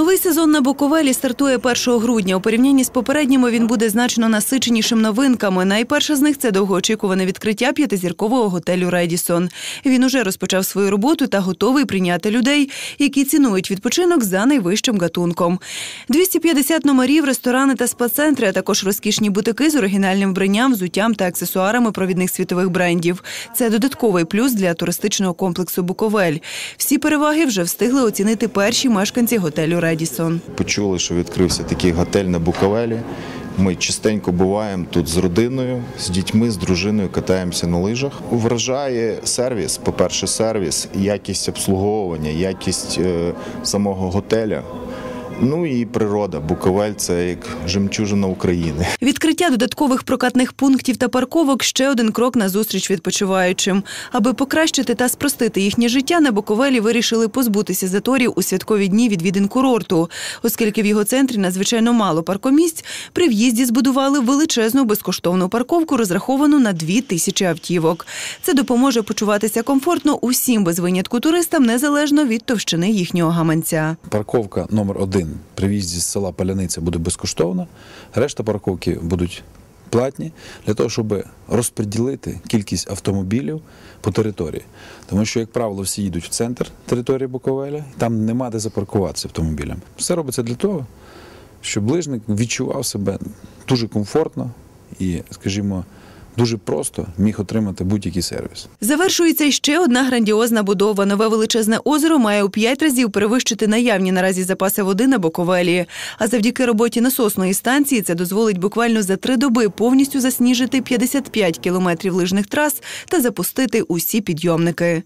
Новий сезон на Буковелі стартує 1 грудня. У порівнянні з попередніми він буде значно насиченішим новинками. Найперше з них це довгоочікуване відкриття п'ятизіркового готелю Редісон. Він уже розпочав свою роботу та готовий прийняти людей, які цінують відпочинок за найвищим гатунком. 250 номерів, ресторани та спа-центри, а також розкішні бутики з оригінальним вбранням, взуттям та аксесуарами провідних світових брендів. Це додатковий плюс для туристичного комплексу Буковель. Всі переваги вже встигли оцінити перші мешканці готелю Редісон. Почули, що відкрився такий готель на Буковелі. Ми частенько буваємо тут з родиною, з дітьми, з дружиною катаємося на лижах. Вражає сервіс. По-перше, сервіс, якість обслуговування, якість е, самого готеля. Ну і природа. Буковель це як жемчужина України. Відкриття додаткових прокатних пунктів та парковок ще один крок на зустріч відпочиваючим. Аби покращити та спростити їхнє життя, на Буковелі вирішили позбутися заторів у святкові дні відвідин курорту. Оскільки в його центрі надзвичайно мало паркомісць, при в'їзді збудували величезну безкоштовну парковку, розраховану на дві тисячі автівок. Це допоможе почуватися комфортно усім без винятку туристам, незалежно від товщини їхнього гаманця. Парковка номер один при в'їзді з села Паляниця буде безкоштовна. Решта парковки будуть платні для того, щоб розподілити кількість автомобілів по території. Тому що, як правило, всі їдуть в центр території Буковеля, там нема де запаркуватися автомобілям. Все робиться для того, щоб ближник відчував себе дуже комфортно і, скажімо, дуже просто міг отримати будь-який сервіс. Завершується ще одна грандіозна будова. Нове величезне озеро має у п'ять разів перевищити наявні наразі запаси води на Боковелі. А завдяки роботі насосної станції це дозволить буквально за три доби повністю засніжити 55 кілометрів лижних трас та запустити усі підйомники.